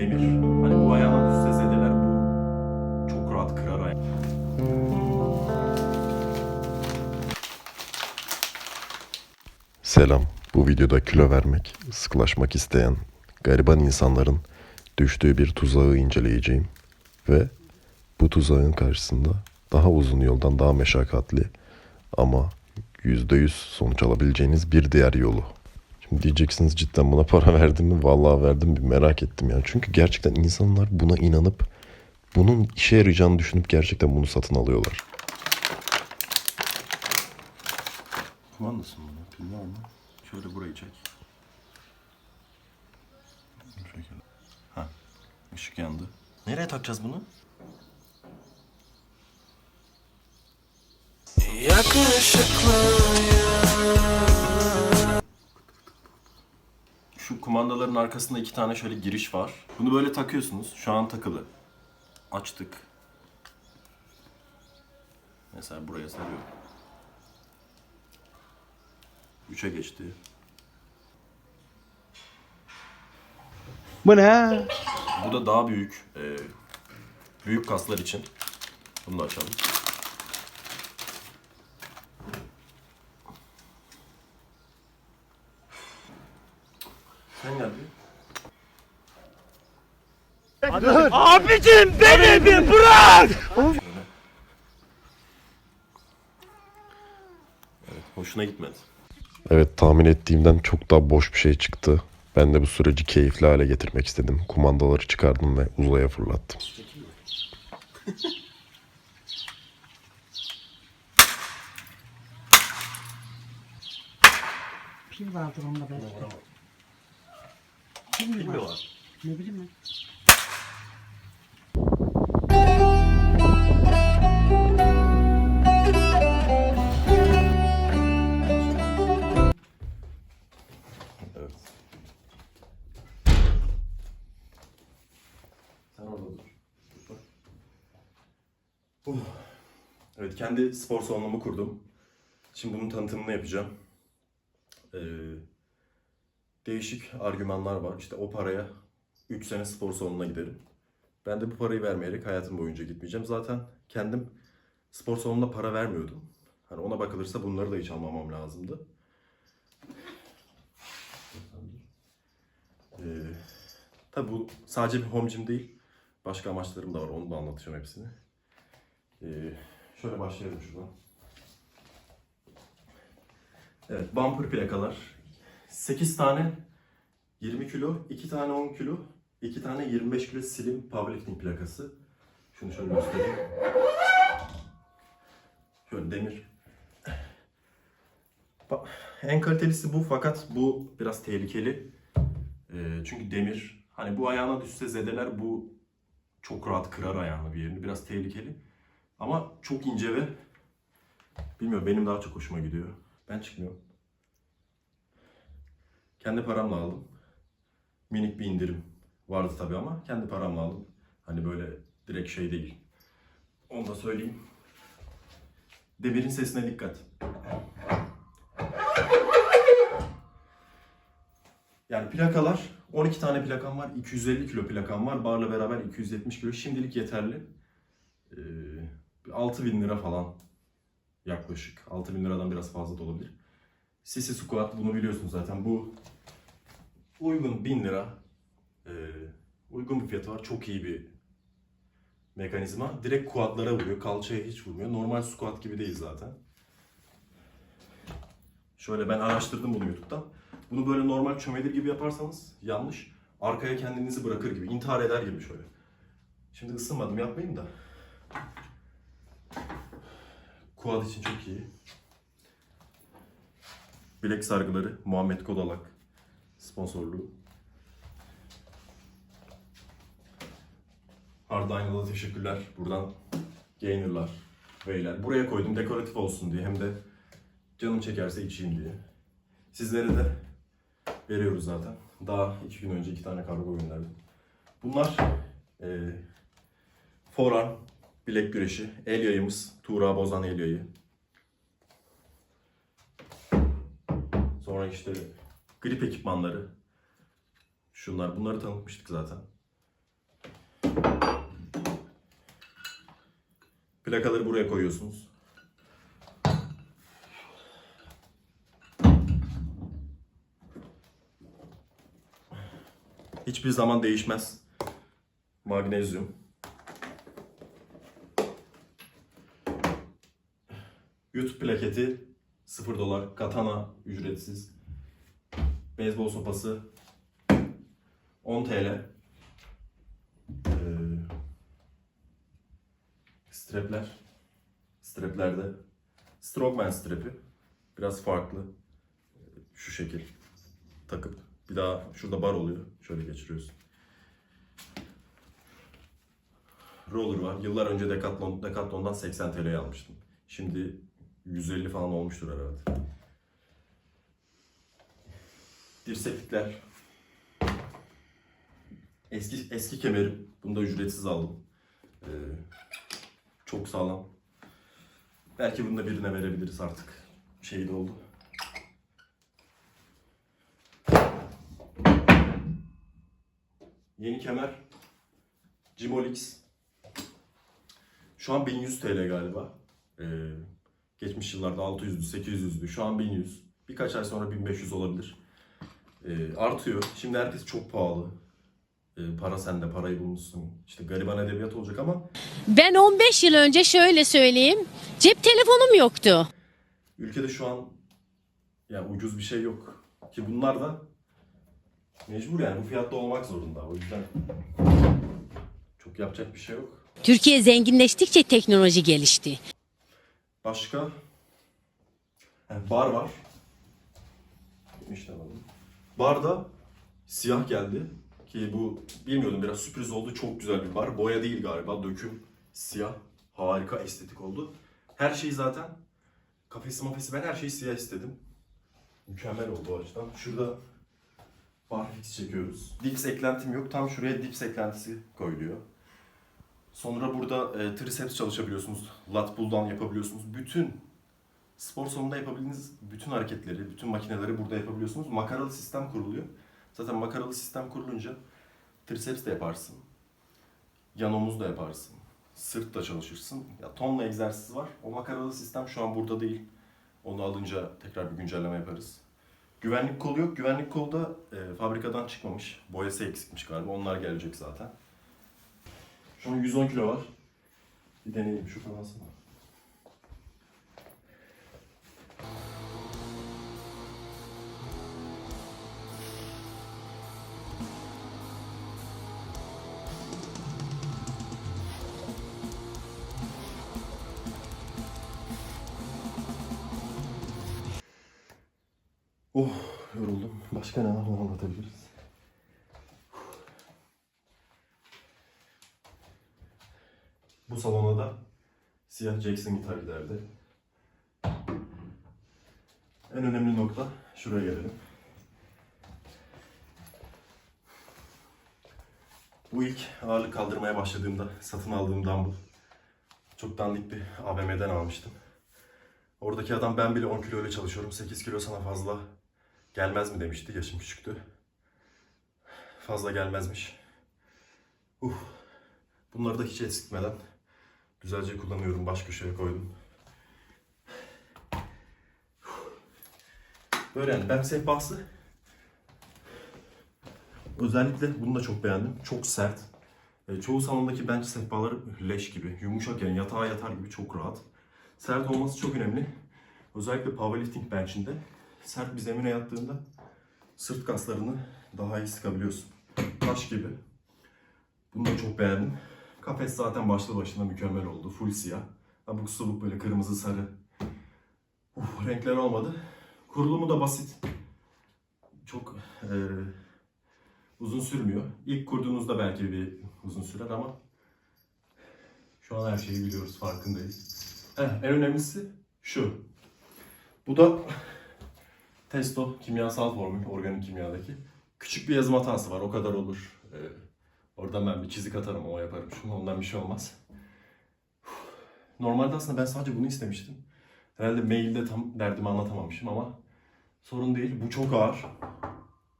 demir. Hani bu ayağına düşse zedeler bu çok rahat kırar ayağı. Selam. Bu videoda kilo vermek, sıkılaşmak isteyen gariban insanların düştüğü bir tuzağı inceleyeceğim. Ve bu tuzağın karşısında daha uzun yoldan daha meşakkatli ama %100 sonuç alabileceğiniz bir diğer yolu. Diyeceksiniz cidden buna para verdim mi? Vallahi verdim bir merak ettim yani. Çünkü gerçekten insanlar buna inanıp bunun işe yarayacağını düşünüp gerçekten bunu satın alıyorlar. Kumandası mı? Pil var mı? Şöyle burayı çek. Bu şekilde. Ha. Işık yandı. Nereye takacağız bunu? Şu kumandaların arkasında iki tane şöyle giriş var. Bunu böyle takıyorsunuz. Şu an takılı. Açtık. Mesela buraya sarıyorum. 3'e geçti. Bu ne? Bu da daha büyük. e, büyük kaslar için. Bunu da açalım. Sen gel bir. Abicim beni bir bırak! Evet, hoşuna gitmedi. Evet tahmin ettiğimden çok daha boş bir şey çıktı. Ben de bu süreci keyifli hale getirmek istedim. Kumandaları çıkardım ve uzaya fırlattım. Pil vardır onda belki. Var? var? Ne bileyim ben. Evet. Sen orada dur. Dur bak. Uh. Evet, kendi spor salonumu kurdum. Şimdi bunun tanıtımını yapacağım. Değişik argümanlar var. İşte o paraya 3 sene spor salonuna giderim. Ben de bu parayı vermeyerek hayatım boyunca gitmeyeceğim. Zaten kendim spor salonuna para vermiyordum. Hani ona bakılırsa bunları da hiç almamam lazımdı. Ee, tabi bu sadece bir home gym değil. Başka amaçlarım da var. Onu da anlatacağım hepsini. Ee, şöyle başlayalım şuradan. Evet, bumper plakalar. 8 tane 20 kilo, 2 tane 10 kilo, 2 tane 25 kilo slim powerlifting plakası. Şunu şöyle göstereyim. Şöyle demir. En kalitelisi bu fakat bu biraz tehlikeli. Ee, çünkü demir hani bu ayağına düşse zedeler bu çok rahat kırar ayağını bir yerini. Biraz tehlikeli. Ama çok ince ve bilmiyorum benim daha çok hoşuma gidiyor. Ben çıkmıyorum. Kendi paramla aldım. Minik bir indirim vardı tabii ama kendi paramla aldım. Hani böyle direkt şey değil. Onu da söyleyeyim. Demirin sesine dikkat. Yani plakalar 12 tane plakam var. 250 kilo plakam var. Barla beraber 270 kilo. Şimdilik yeterli. Ee, 6000 lira falan yaklaşık. 6000 liradan biraz fazla da olabilir. Sisi Squat bunu biliyorsunuz zaten. Bu uygun 1000 lira. Ee, uygun bir fiyatı var. Çok iyi bir mekanizma. Direkt kuatlara vuruyor. Kalçaya hiç vurmuyor. Normal squat gibi değil zaten. Şöyle ben araştırdım bunu YouTube'dan. Bunu böyle normal çömelir gibi yaparsanız yanlış. Arkaya kendinizi bırakır gibi, intihar eder gibi şöyle. Şimdi ısınmadım yapmayayım da. Quad için çok iyi. Bilek sargıları Muhammed Kodalak sponsorluğu. Ardahan'a da teşekkürler. Buradan Gainer'lar, Veyler. Buraya koydum dekoratif olsun diye hem de canım çekerse içeyim diye. Sizlere de veriyoruz zaten. Daha iki gün önce iki tane kargo gönderdim. Bunlar e, forearm, bilek güreşi, el yayımız, Tuğra Bozan el yayı. Sonra işte grip ekipmanları. Şunlar, bunları tanıtmıştık zaten. Plakaları buraya koyuyorsunuz. Hiçbir zaman değişmez. Magnezyum. YouTube plaketi 0 dolar. Katana ücretsiz. Beyzbol sopası 10 TL. Ee, strapler. Straplerde. Strongman strapi. Biraz farklı. Şu şekil. Takıp bir daha şurada bar oluyor. Şöyle geçiriyorsun. Roller var. Yıllar önce Decathlon, Decathlon'dan 80 TL'ye almıştım. Şimdi 150 falan olmuştur herhalde. Dirseklikler. Eski eski kemerim. Bunu da ücretsiz aldım. Ee, çok sağlam. Belki bunu da birine verebiliriz artık. Şey de oldu. Yeni kemer. Jimolix. Şu an 1100 TL galiba. Ee, geçmiş yıllarda 600'dü, 800'dü. Şu an 1100. Birkaç ay sonra 1500 olabilir. Ee, artıyor. Şimdi herkes çok pahalı. Ee, para sende, parayı bulmuşsun. İşte gariban edebiyat olacak ama Ben 15 yıl önce şöyle söyleyeyim. Cep telefonum yoktu. ülkede şu an ya ucuz bir şey yok. Ki bunlar da mecbur yani bu fiyatta olmak zorunda. O yüzden çok yapacak bir şey yok. Türkiye zenginleştikçe teknoloji gelişti. Başka yani bar var. İşte alalım. Barda siyah geldi ki bu bilmiyordum biraz sürpriz oldu. Çok güzel bir bar. Boya değil galiba. Döküm siyah. Harika estetik oldu. Her şeyi zaten kafesi mafesi ben her şeyi siyah istedim. Mükemmel oldu o açıdan. Şurada bar fix çekiyoruz. Dips eklentim yok. Tam şuraya dips eklentisi koyuluyor. Sonra burada e, triceps çalışabiliyorsunuz. Lat pull'dan yapabiliyorsunuz. Bütün spor salonunda yapabildiğiniz bütün hareketleri, bütün makineleri burada yapabiliyorsunuz. Makaralı sistem kuruluyor. Zaten makaralı sistem kurulunca triceps de yaparsın. Yan omuz da yaparsın. Sırt da çalışırsın. Ya tonla egzersiz var. O makaralı sistem şu an burada değil. Onu alınca tekrar bir güncelleme yaparız. Güvenlik kolu yok. Güvenlik kolu da e, fabrikadan çıkmamış. Boyası eksikmiş galiba. Onlar gelecek zaten. Şu an 110 kilo var. Bir deneyeyim şu falan. Oh yoruldum. Başka ne anlatabiliriz. Bu salona da siyah Jackson gitar giderdi. En önemli nokta şuraya gelelim. Bu ilk ağırlık kaldırmaya başladığımda satın aldığım dumbbell. Çok dandik bir AVM'den almıştım. Oradaki adam ben bile 10 kilo ile çalışıyorum. 8 kilo sana fazla gelmez mi demişti. Yaşım küçüktü. Fazla gelmezmiş. Uh. Bunları da hiç eskitmeden güzelce kullanıyorum. Baş köşeye koydum. Böyle yani ben sehpası özellikle bunu da çok beğendim. Çok sert. E, çoğu salondaki bench sehpaları leş gibi. Yumuşak yani yatağa yatar gibi çok rahat. Sert olması çok önemli. Özellikle powerlifting bench'inde sert bir zemine yattığında sırt kaslarını daha iyi sıkabiliyorsun. Taş gibi. Bunu da çok beğendim. Kafes zaten başlı başına mükemmel oldu. Full siyah. Abuk subuk böyle kırmızı sarı. Uf, renkler olmadı. Kurulumu da basit. Çok eee, uzun sürmüyor. İlk kurduğunuzda belki bir uzun sürer ama şu an her şeyi biliyoruz, farkındayız. Heh, en önemlisi şu. Bu da testo kimyasal formül, organik kimyadaki. Küçük bir yazım hatası var, o kadar olur. Ee, oradan ben bir çizik atarım, o yaparım şunu, ondan bir şey olmaz. Normalde aslında ben sadece bunu istemiştim. Herhalde mailde tam derdimi anlatamamışım ama sorun değil. Bu çok ağır.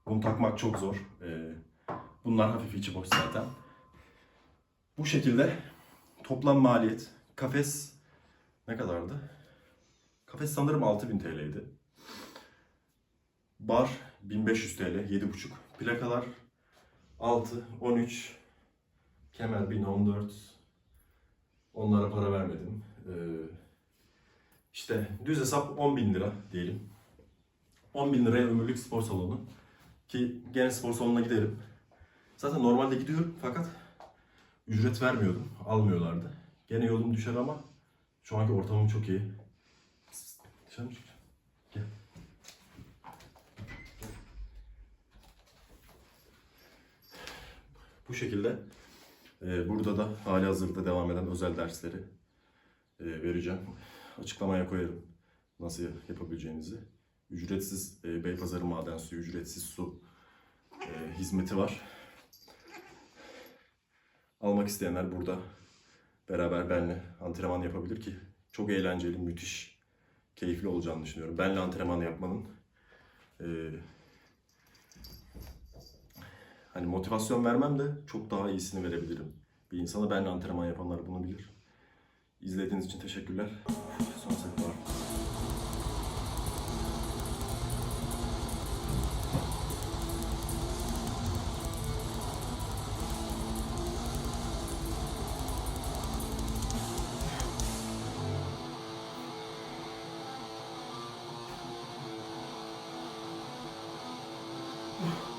Bunu takmak çok zor. Ee, bunlar hafif içi boş zaten. Bu şekilde toplam maliyet kafes ne kadardı? Kafes sanırım 6000 TL'ydi. Bar 1500 TL, 7,5. Plakalar 6, 13, kemer 1014. Onlara para vermedim. Ee, işte düz hesap 10 bin lira diyelim. 10 bin liraya ömürlük spor salonu. Ki gene spor salonuna giderim. Zaten normalde gidiyorum fakat ücret vermiyordum. Almıyorlardı. Gene yolum düşer ama şu anki ortamım çok iyi. Dışarı mı Bu şekilde e, burada da hali hazırda devam eden özel dersleri e, vereceğim. Açıklamaya koyarım nasıl yapabileceğinizi. Ücretsiz e, Beypazarı maden suyu, ücretsiz su e, hizmeti var. Almak isteyenler burada beraber benle antrenman yapabilir ki çok eğlenceli, müthiş, keyifli olacağını düşünüyorum. Benle antrenman yapmanın e, hani motivasyon vermem de çok daha iyisini verebilirim. Bir insana benle antrenman yapanlar bunu bilir. İzlediğiniz için teşekkürler. Son sektör. Yeah.